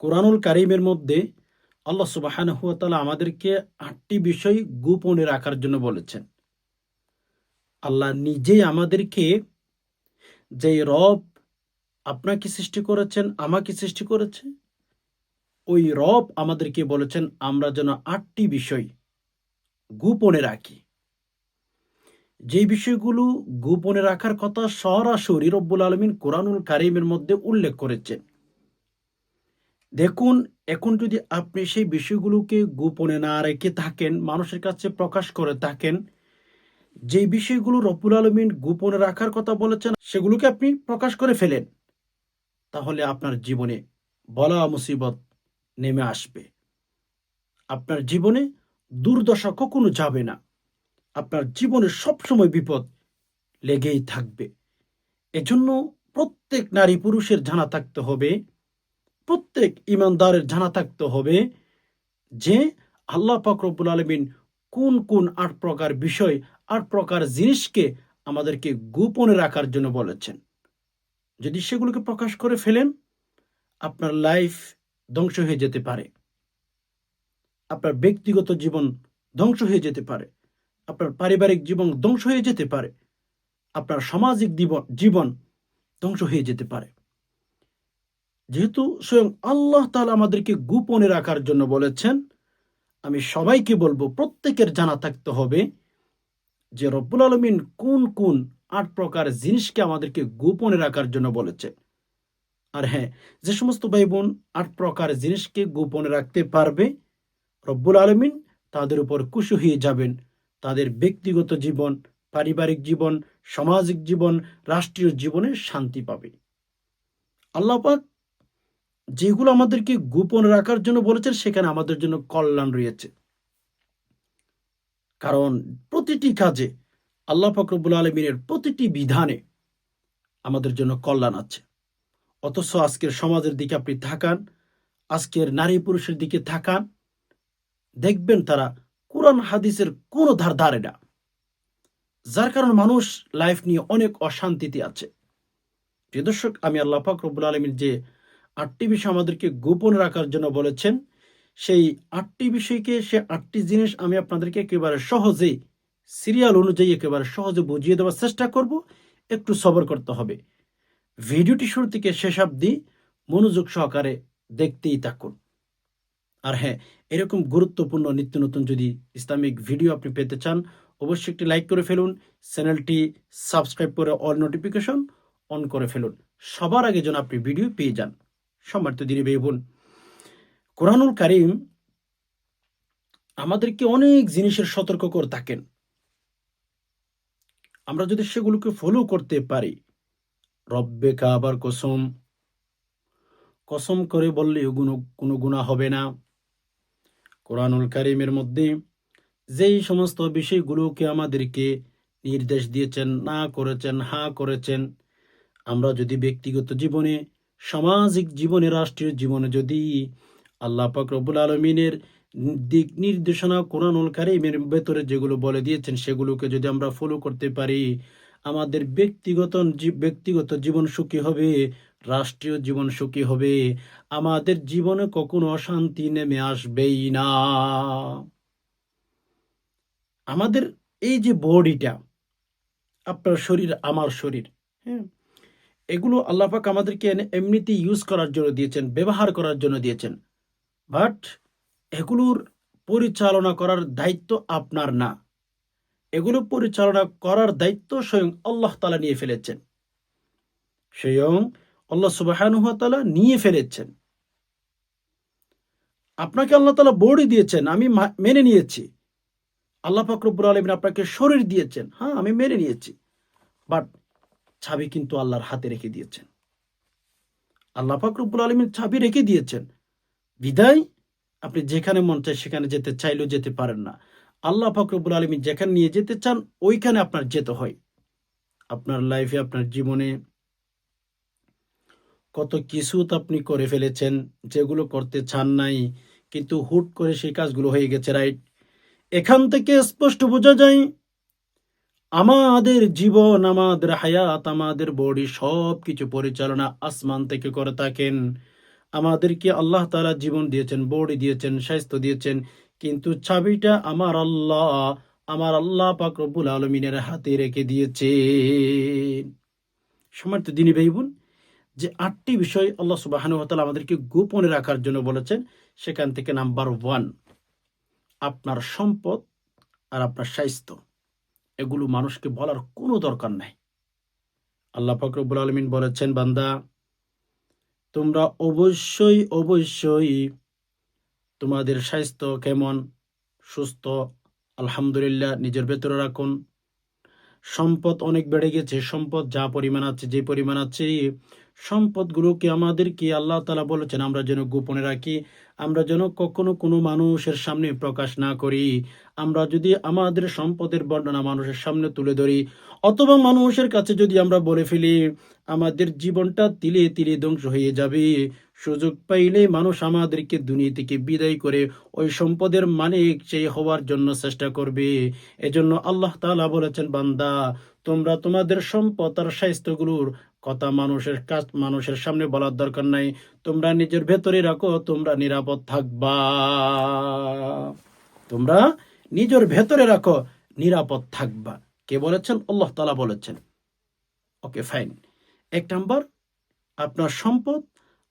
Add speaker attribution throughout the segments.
Speaker 1: কোরআনুল কারিমের মধ্যে আল্লাহ সুবাহান হুয়াতালা আমাদেরকে আটটি বিষয় গোপনে রাখার জন্য বলেছেন। আল্লাহ নিজেই আমাদেরকে যে রব আপনাকে সৃষ্টি করেছেন, আমাকে সৃষ্টি করেছে, ওই রব আমাদেরকে বলেছেন, আমরা যেন আটটি বিষয় গোপনে রাখি। যে বিষয়গুলো গোপনে রাখার কথা সরাসরি রব্বুল আলমিন কোরআনুল কারিমের মধ্যে উল্লেখ করেছেন। দেখুন, এখন যদি আপনি সেই বিষয়গুলোকে গোপনে না রেখে থাকেন, মানুষের কাছে প্রকাশ করে থাকেন যে বিষয়গুলো রপুল আলমিন গোপনে রাখার কথা বলেছেন, সেগুলোকে আপনি প্রকাশ করে ফেলেন, তাহলে আপনার জীবনে বলা মুসিবত নেমে আসবে। আপনার জীবনে দুর্দশা কখনো যাবে না। আপনার জীবনে সবসময় বিপদ লেগেই থাকবে। এজন্য প্রত্যেক নারী পুরুষের জানা থাকতে হবে প্রত্যেক ইমানদারের জানা থাকতে হবে যে আল্লাহ রব্বুল আলমিন কোন কোন আট প্রকার বিষয়, আট প্রকার জিনিসকে আমাদেরকে গোপনে রাখার জন্য বলেছেন। যদি সেগুলোকে প্রকাশ করে ফেলেন, আপনার লাইফ ধ্বংস হয়ে যেতে পারে। আপনার ব্যক্তিগত জীবন ধ্বংস হয়ে যেতে পারে। আপনার পারিবারিক জীবন ধ্বংস হয়ে যেতে পারে। আপনার সামাজিক জীবন ধ্বংস হয়ে যেতে পারে। যেহেতু স্বয়ং আল্লাহ তাআলা আমাদেরকে গোপনে রাখার জন্য বলেছেন, আমি সবাইকে বলব প্রত্যেকের জানা থাকতে হবে যে রব্বুল আলমিন কোন কোন আট প্রকার জিনিসকে আমাদেরকে গোপনে রাখার জন্য বলেছে। আর হ্যাঁ যে সমস্ত ভাই বোন আট প্রকার জিনিসকে গোপনে রাখতে পারবে, রব্বুল আলমিন তাদের উপর খুশি হয়ে যাবেন। তাদের ব্যক্তিগত জীবন, পারিবারিক জীবন, সামাজিক জীবন, রাষ্ট্রীয় জীবনে শান্তি পাবে। আল্লাহ পাক যেগুলো আমাদেরকে গোপন রাখার জন্য বলেছেন, সেখানে আমাদের জন্য কল্যাণ রয়েছে। কারণ প্রতিটি কাজে আল্লাহ ফকরবুল আলমিনের প্রতিটি বিধানে আমাদের জন্য কল্যাণ আছে। অথচ আজকের সমাজের দিকে আপনি থাকান আজকের নারী পুরুষের দিকে থাকান দেখবেন তারা কোরআন, হাদিসের কোনো ধার ধারে না। যার কারণ মানুষ লাইফ নিয়ে অনেক অশান্তিতে আছে। প্রিয় দর্শক, আমি আল্লাহ পাক রব্বুল আলমীর যে আটটি বিষয় আমাদেরকে গোপন রাখার জন্য বলেছেন। সেই আটটি বিষয়কে, সে আটটি জিনিস আমি আপনাদেরকে একেবারে সহজেই, সিরিয়াল অনুযায়ী একেবারে সহজে বুঝিয়ে দেওয়ার চেষ্টা করব। একটু সবর করতে হবে। ভিডিওটি শুরু থেকে শেষ অবধি মনোযোগ সহকারে দেখতেই থাকুন। আর হ্যাঁ এরকম গুরুত্বপূর্ণ নিত্য নতুন যদি ইসলামিক ভিডিও আপনি পেতে চান, অবশ্যই একটি লাইক করে ফেলুন, চ্যানেলটি সাবস্ক্রাইব করে অল নোটিফিকেশন অন করে ফেলুন। সবার আগে যেন আপনি ভিডিও পেয়ে যান। সম্মানিত দিনে ভাই বোন, কোরআনুল কারিম আমাদেরকে অনেক জিনিসের সতর্ক করে থাকেন। আমরা যদি সেগুলোকে ফলো করতে পারি, রব্বে কাবার কসম কসম করে বললে কোনো কোনো গুণা হবে না। কোরআনুল কারিমের মধ্যে যেই সমস্ত বিষয়গুলোকে আমাদেরকে নির্দেশ দিয়েছেন, না করেছেন, হা করেছেন, আমরা যদি ব্যক্তিগত জীবনে সামাজিক জীবনে, রাষ্ট্রীয় জীবনে যদি আল্লাহ পাক রব্বুল আলমিনের দিক নির্দেশনা কোরআনুল কারিমের ভেতরে যেগুলো বলে দিয়েছেন, সেগুলোকে যদি আমরা ফলো করতে পারি, আমাদের ব্যক্তিগত ব্যক্তিগত জীবন সুখী হবে, রাষ্ট্রীয় জীবন সুখী হবে, আমাদের জীবনে কখনো অশান্তি নেমে আসবেই না। আমাদের এই যে বডিটা আপনার শরীর, আমার শরীর হ্যাঁ এগুলো আল্লাপাক আমাদেরকে এমনিতে ইউজ করার জন্য দিয়েছেন, ব্যবহার করার জন্য দিয়েছেন। বাট এগুলোর পরিচালনা করার দায়িত্ব আপনার না। এগুলো পরিচালনা করার দায়িত্ব স্বয়ং আল্লাহ তালা নিয়ে ফেলেছেন। স্বয়ং আল্লাহ সুবাহানুহাতালা নিয়ে ফেলেছেন। আপনাকে আল্লাহ তালা বোর্ডই দিয়েছেন, আমি মেনে নিয়েছি। আল্লাহ ফাকরুবুর আলমিন আপনাকে শরীর দিয়েছেন হ্যাঁ আমি মেনে নিয়েছি। বাট ছাবি কিন্তু আল্লাহর হাতে রেখে দিয়েছেন। আল্লাহ ফাকরুবুল আলমিন ছাবি রেখে দিয়েছেন। বিদায়, আপনি যেখানে মন চায় সেখানে যেতে চাইলেও যেতে পারেন না। আল্লাহ ফাকরুবুল আলমী যেখানে নিয়ে যেতে চান, ওইখানে আপনার যেতে হয়। আপনার লাইফে আপনার জীবনে কত কিছু তো আপনি করে ফেলেছেন, যেগুলো করতে চান নাই, কিন্তু হুট করে সেই কাজগুলো হয়ে গেছে রাইট এখান থেকে স্পষ্ট বোঝা যায় আমাদের জীবন, আমাদের হায়াত, আমাদের বডি সব কিছু পরিচালনা আসমান থেকে করে থাকেন। আমাদেরকে আল্লাহ তাআলা জীবন দিয়েছেন, বডি দিয়েছেন, স্বাস্থ্য দিয়েছেন। কিন্তু চাবিটা আমার আল্লাহ আমার আল্লাহ পাক রব্বুল আলমিনের হাতে রেখে দিয়েছে সময় তো দিনী ভাই বোন যে আটটি বিষয় আল্লাহ সুবাহানুহতাল আমাদেরকে গোপনে রাখার জন্য বলেছেন, সেখান থেকে নাম্বার ওয়ান, আপনার সম্পদ আর আপনার স্বাস্থ্য। এগুলো মানুষকে বলার কোনো দরকার নাই। আল্লাহ ফকরবুল আলমিন বলেছেন, বান্দা, তোমরা অবশ্যই অবশ্যই তোমাদের স্বাস্থ্য কেমন, সুস্থ, আলহামদুলিল্লাহ, নিজের ভেতরে রাখুন। সম্পদ অনেক বেড়ে গেছে, সম্পদ যা পরিমাণ আছে, যে পরিমাণ আছে, সম্পদগুলোকে আমাদেরকে আল্লাহ তালা বলেছেন, আমরা যেন গোপনে রাখি, আমরা যেন কখনো কোনো মানুষের সামনে প্রকাশ না করি। আমরা যদি আমাদের সম্পদের বর্ণনা মানুষের সামনে তুলে ধরি, অথবা মানুষের কাছে যদি আমরা বলে ফেলি, আমাদের জীবনটা তিলে তিলে ধ্বংস হয়ে যাবে। সুযোগ পাইলে মানুষ আমাদেরকে দুনিয়া থেকে বিদায় করে ওই সম্পদের মালিক সেই হওয়ার জন্য চেষ্টা করবে। এজন্য আল্লাহ তাআলা বলেছেন, বান্দা, তোমরা তোমাদের সম্পদ আর স্বাস্থ্যগুলোর কথা মানুষের কাজ মানুষের সামনে বলার দরকার নাই। তোমরা নিজের ভেতরে রাখো, তোমরা নিরাপদ থাকবা। তোমরা নিজের ভেতরে রাখো, নিরাপদ থাকবা। কে বলেছেন? আল্লাহ তাআলা বলেছেন। ওকে, ফাইন। এক নাম্বার, আপনার সম্পদ,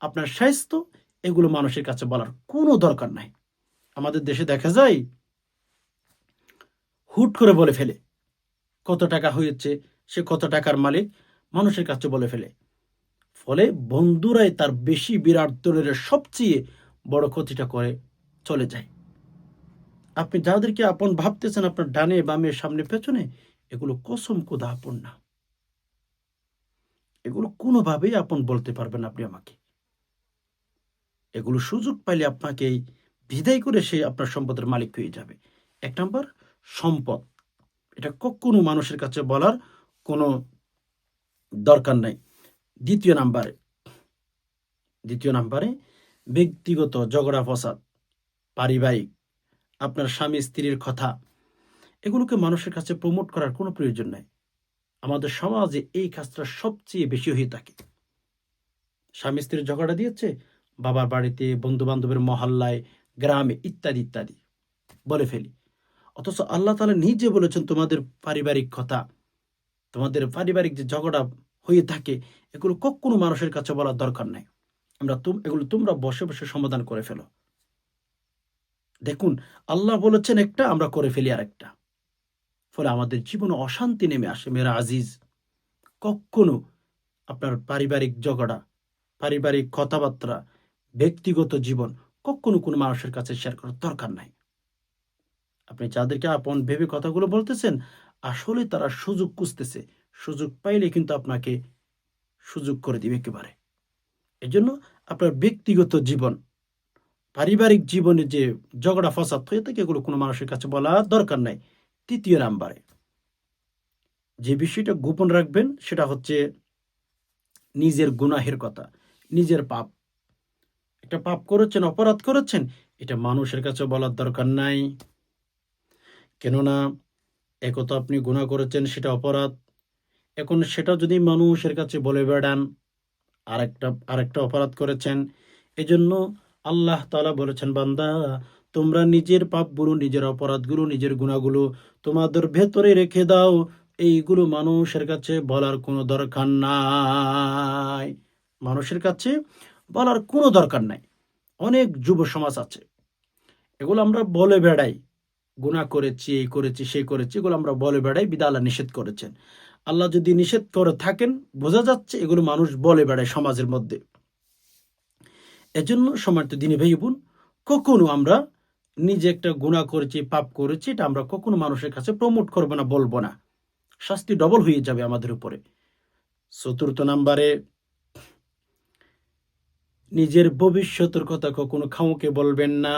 Speaker 1: আপনার স্বাস্থ্য, এগুলো মানুষের কাছে বলার কোনো দরকার নাই। আমাদের দেশে দেখা যায়, হুট করে বলে ফেলে, কত টাকা হয়েছে, সে কত টাকার মালিক, মানুষের কাছে বলে ফেলে। ফলে বন্ধুরাই তার বেশি বিরাট দলের সবচেয়ে বড় ক্ষতিটা করে, চলে যায়। আপনি যাদেরকে আপন ভাবতেছেন আপনার ডানে, বামে, সামনে, পেছনে, এগুলো কসম কোদা আপন না। এগুলো কোনোভাবেই আপন বলতে পারবেন আপনি আমাকে। এগুলো সুযোগ পাইলে আপনাকে বিদায় করে সে আপনার সম্পদের মালিক হয়ে যাবে। এক নম্বর, সম্পদ। এটা কখনো মানুষের কাছে বলার কোনো দরকার নাই। দ্বিতীয় নাম্বারে দ্বিতীয় নাম্বারে ব্যক্তিগত ঝগড়া, ফসাদ, পারিবারিক আপনার স্বামী স্ত্রীর কথা। এগুলোকে মানুষের কাছে প্রমোট করার কোনো প্রয়োজন নাই। আমাদের সমাজে এই কাজটা সবচেয়ে বেশি হয়ে থাকে। স্বামী স্ত্রীর ঝগড়া দিয়েছে, বাবার বাড়িতে বন্ধু বান্ধবের মহল্লায়, গ্রামে ইত্যাদি ইত্যাদি। বলে ফেলি। অথচ আল্লাহ তালা নিজে বলেছেন, তোমাদের পারিবারিক কথা, তোমাদের পারিবারিক যে ঝগড়া হয়ে থাকে, এগুলো কখনো মানুষের কাছে বলার দরকার নাই। আমরা এগুলো তোমরা বসে বসে সমাধান করে ফেলো। দেখুন, আল্লাহ বলেছেন একটা, আমরা করে ফেলি আর একটা ফলে আমাদের জীবনে অশান্তি নেমে আসে মেরা আজিজ। কখনো আপনার পারিবারিক ঝগড়া, পারিবারিক কথাবার্তা, ব্যক্তিগত জীবন, কখনো কোনো মানুষের কাছে শেয়ার করার দরকার নাই। আপনি যাদেরকে আপন ভেবে কথাগুলো বলতেছেন আসলে তারা সুযোগ খুঁজতেছে। সুযোগ পাইলে কিন্তু আপনাকে সুযোগ করে দিবে একেবারে। এজন্য আপনার ব্যক্তিগত জীবন পারিবারিক জীবনে যে ঝগড়া ফসাদ হয়ে থাকে এগুলো কোনো মানুষের কাছে বলা দরকার নাই। তৃতীয় নাম্বারে যে বিষয়টা গোপন রাখবেন, সেটা হচ্ছে নিজের গুনাহের কথা, নিজের পাপ। একটা পাপ করেছেন, অপরাধ করেছেন, এটা মানুষের কাছে বলার দরকার নাই। কেননা একত আপনি গুণা করেছেন, সেটা অপরাধ। এখন সেটা যদি মানুষের কাছে বলে বেড়ান, আরেকটা আরেকটা অপরাধ করেছেন, এজন্য আল্লাহ তাআলা বলেছেন, বান্দা, তোমরা নিজের পাপগুলো, নিজের অপরাধগুলো, নিজের গুণাগুলো তোমাদের ভেতরে রেখে দাও। এইগুলো মানুষের কাছে বলার কোনো দরকার নাই। মানুষের কাছে বলার কোনো দরকার নাই। অনেক যুব সমাজ আছে। এগুলো আমরা বলে বেড়াই। গুণা করেছি, এই করেছি, সেই করেছি, এগুলো আমরা বলে বেড়াই, বিদা আল্লাহ নিষেধ করেছেন। আল্লাহ যদি নিষেধ করে থাকেন, বোঝা যাচ্ছে এগুলো মানুষ বলে বেড়ায় সমাজের মধ্যে। এজন্য সমাজ দিনে ভাই বোন, কখনো আমরা নিজে একটা গুণা করেছি, পাপ করেছি, এটা আমরা কখনো মানুষের কাছে প্রমোট করব না, বলব না। শাস্তি ডবল হয়ে যাবে আমাদের উপরে। চতুর্থ নাম্বারে, নিজের ভবিষ্যতের কথা কখনো খামুকে বলবেন না।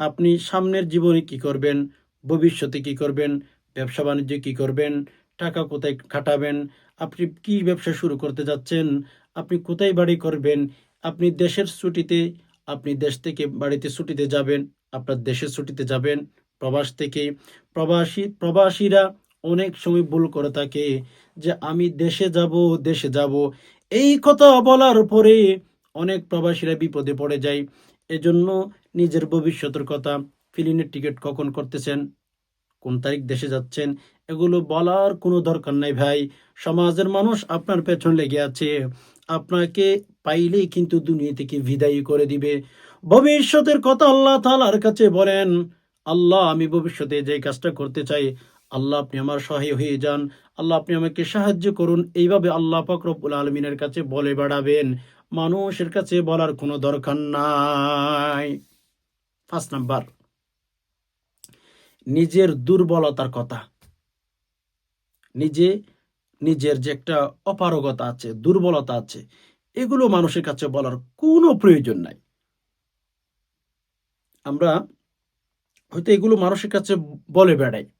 Speaker 1: আপনি সামনের জীবনে কি করবেন, ভবিষ্যতে কি করবেন, ব্যবসা বাণিজ্যে কি করবেন, টাকা কোথায় খাটাবেন, আপনি কি ব্যবসা শুরু করতে যাচ্ছেন, আপনি কোথায় বাড়ি করবেন আপনি দেশের ছুটিতে, আপনি দেশ থেকে বাড়িতে ছুটিতে যাবেন, আপনার দেশের ছুটিতে যাবেন, প্রবাস থেকে। প্রবাসী, প্রবাসীরা অনেক সময় ভুল করে থাকে যে আমি দেশে যাব দেশে যাব। এই কথা বলার পরে অনেক প্রবাসীরা বিপদে পড়ে যায়। এজন্য নিজের ভবিষ্যতের কথা ফিলিনের টিকিট কখন করতেছেন, কোন তারিখ দেশে যাচ্ছেন, এগুলো বলার কোনো দরকার নাই ভাই। সমাজের মানুষ আপনার পেছন লেগে আছে। আপনাকে পাইলেই কিন্তু দুনিয়া থেকে বিদায়ী করে দিবে। ভবিষ্যতের কথা আল্লাহ তাআলার কাছে বলেন, আল্লাহ, আমি ভবিষ্যতে যে কাজটা করতে চাই, আল্লাহ আপনি আমার সহায় হয়ে যান। আল্লাহ আপনি আমাকে সাহায্য করুন। এইভাবে আল্লাহ পাক রব্বুল আলমিনের কাছে বলে বেড়াবেন। মানুষের কাছে বলার কোনো দরকার নাই। ফার্স্ট নাম্বার, নিজের দুর্বলতার কথা। নিজে, নিজের যে একটা অপারগতা আছে, দুর্বলতা আছে এগুলো মানুষের কাছে বলার কোনো প্রয়োজন নাই। আমরা হয়তো এগুলো মানুষের কাছে বলে বেড়াই।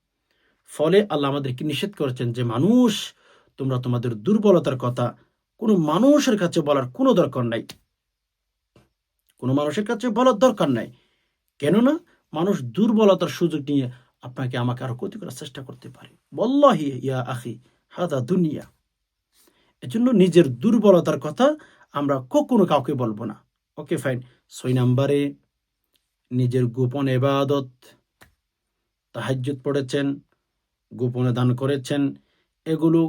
Speaker 1: ফলে আল্লাহ আমাদেরকে নিষেধ করেছেন যে, মানুষ, তোমরা তোমাদের দুর্বলতার কথা কোনো মানুষের কাছে বলার কোনো দরকার নাই। কোনো মানুষের কাছে বলার দরকার নাই। কেননা মানুষ দুর্বলতার সুযোগ নিয়ে আপনাকে আমাকে আরও ক্ষতি করার চেষ্টা করতে পারে। বল্লাহি ইয়া আখি, হাদা দুনিয়া। এজন্য নিজের দুর্বলতার কথা আমরা কখনো কাউকে বলব না। ওকে ফাইন ছয় নাম্বারে, নিজের গোপন এবাদত। তাহাজ্জুদ পড়েছেন, গোপনে দান করেছেন। এগুলো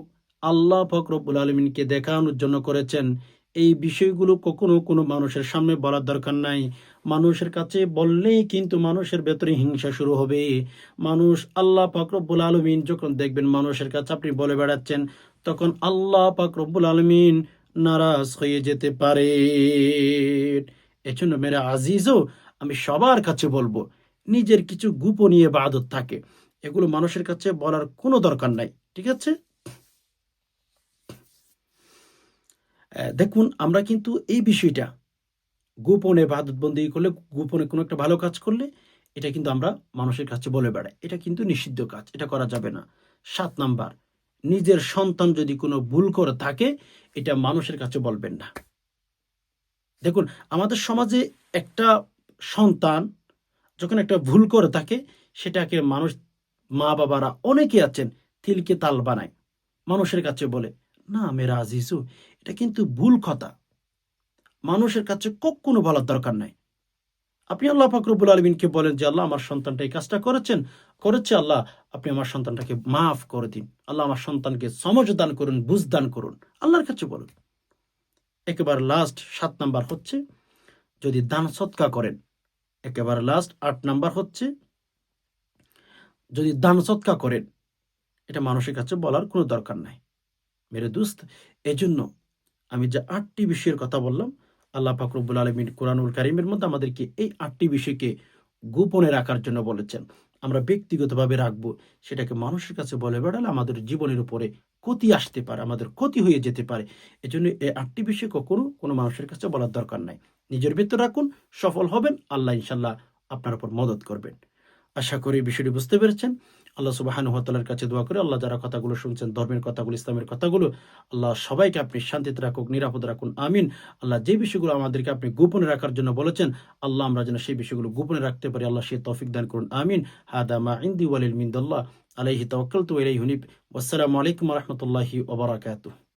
Speaker 1: আল্লাহ ফকরবুল আলমিনকে দেখানোর জন্য করেছেন। এই বিষয়গুলো কখনো কোনো মানুষের সামনে বলার দরকার নাই। মানুষের কাছে বললেই কিন্তু মানুষের ভেতরে হিংসা শুরু হবে। মানুষ আল্লাহ পাকরব্বুল আলমিন যখন দেখবেন মানুষের কাছে আপনি বলে বেড়াচ্ছেন তখন আল্লাহ পাক রব্বুল আলমিন নারাজ হয়ে যেতে পারে। এজন্য মেরা আজিজও আমি সবার কাছে বলব, নিজের কিছু গোপনীয় বাদত থাকে, এগুলো মানুষের কাছে বলার কোনো দরকার নাই, ঠিক আছে? দেখুন, আমরা কিন্তু এই বিষয়টা, গোপনে বাদতবন্দি করলে গোপনে কোনো একটা ভালো কাজ করলে, এটা কিন্তু আমরা মানুষের কাছে বলে বেড়াই। এটা কিন্তু নিষিদ্ধ কাজ, এটা করা যাবে না। সাত নাম্বার নিজের সন্তান যদি কোনো ভুল করে থাকে, এটা মানুষের কাছে বলবেন না। দেখুন, আমাদের সমাজে একটা সন্তান যখন একটা ভুল করে থাকে, সেটাকে মানুষ, মা বাবারা অনেকে আছেন, তিলকে তাল বানায়। মানুষের কাছে বলে, না মেরা আজিজু এটা কিন্তু ভুল কথা। মানুষের কাছে কখনো বলার দরকার নাই। আপনি আল্লাহ ফাকরবুল আলমিনকে বলেন যে, আল্লাহ আমার সন্তানটা এই কাজটা করেছেন। করেছে আল্লাহ। আপনি আমার সন্তানটাকে মাফ করে দিন। আল্লাহ আমার সন্তানকে সমঝ দান করুন, বুঝ দান করুন। আল্লাহর কাছে বলুন। একেবারে লাস্ট সাত নাম্বার হচ্ছে, যদি দান সৎকা করেন, একেবারে লাস্ট আট নাম্বার হচ্ছে, যদি দান সৎকা করেন, এটা মানুষের কাছে বলার কোনো দরকার নাই। মেরে দুস্ত, এজন্য আমি যে আটটি বিষয়ের কথা বললাম, আল্লাহ ফাকরুবুল আলমিন কোরআনুল কারিমের মধ্যে আমাদেরকে এই আটটি বিষয়কে গোপনে রাখার জন্য বলেছেন। আমরা ব্যক্তিগতভাবে রাখব। সেটাকে মানুষের কাছে বলে বেড়ালে আমাদের জীবনের উপরে ক্ষতি আসতে পারে, আমাদের ক্ষতি হয়ে যেতে পারে। এজন্য এই আটটি বিষয় কখনো কোনো মানুষের কাছে বলার দরকার নাই। নিজের ভিতর রাখুন, সফল হবেন, আল্লাহ ইনশাল্লাহ আপনার উপর মদত করবেন। আশা করি বিষয়টি বুঝতে পেরেছেন। আল্লাহ সুবাহান হতালার কাছে দোয়া করে, আল্লাহ যারা কথাগুলো শুনছেন, ধর্মের কথাগুলো, ইসলামের কথাগুলো, আল্লাহ সবাইকে আপনি শান্তিতে রাখুক, নিরাপদ রাখুন, আমিন। আল্লাহ যে বিষয়গুলো আমাদেরকে আপনি গোপনে রাখার জন্য বলেছেন, আল্লাহ আমরা যেন সেই বিষয়গুলো গোপনে রাখতে পারি, আল্লাহ সে তৌফিক দান করুন, আমিন। হাদা মা ইন্দি ওয়ালিল মিন্দাল্লাহ, আলাইহি তাওয়াক্কালতু ইলাইহি হুনিব। ওয়াসসালামু আলাইকুম ওয়া রাহমাতুল্লাহি ওয়া বারাকাতুহু।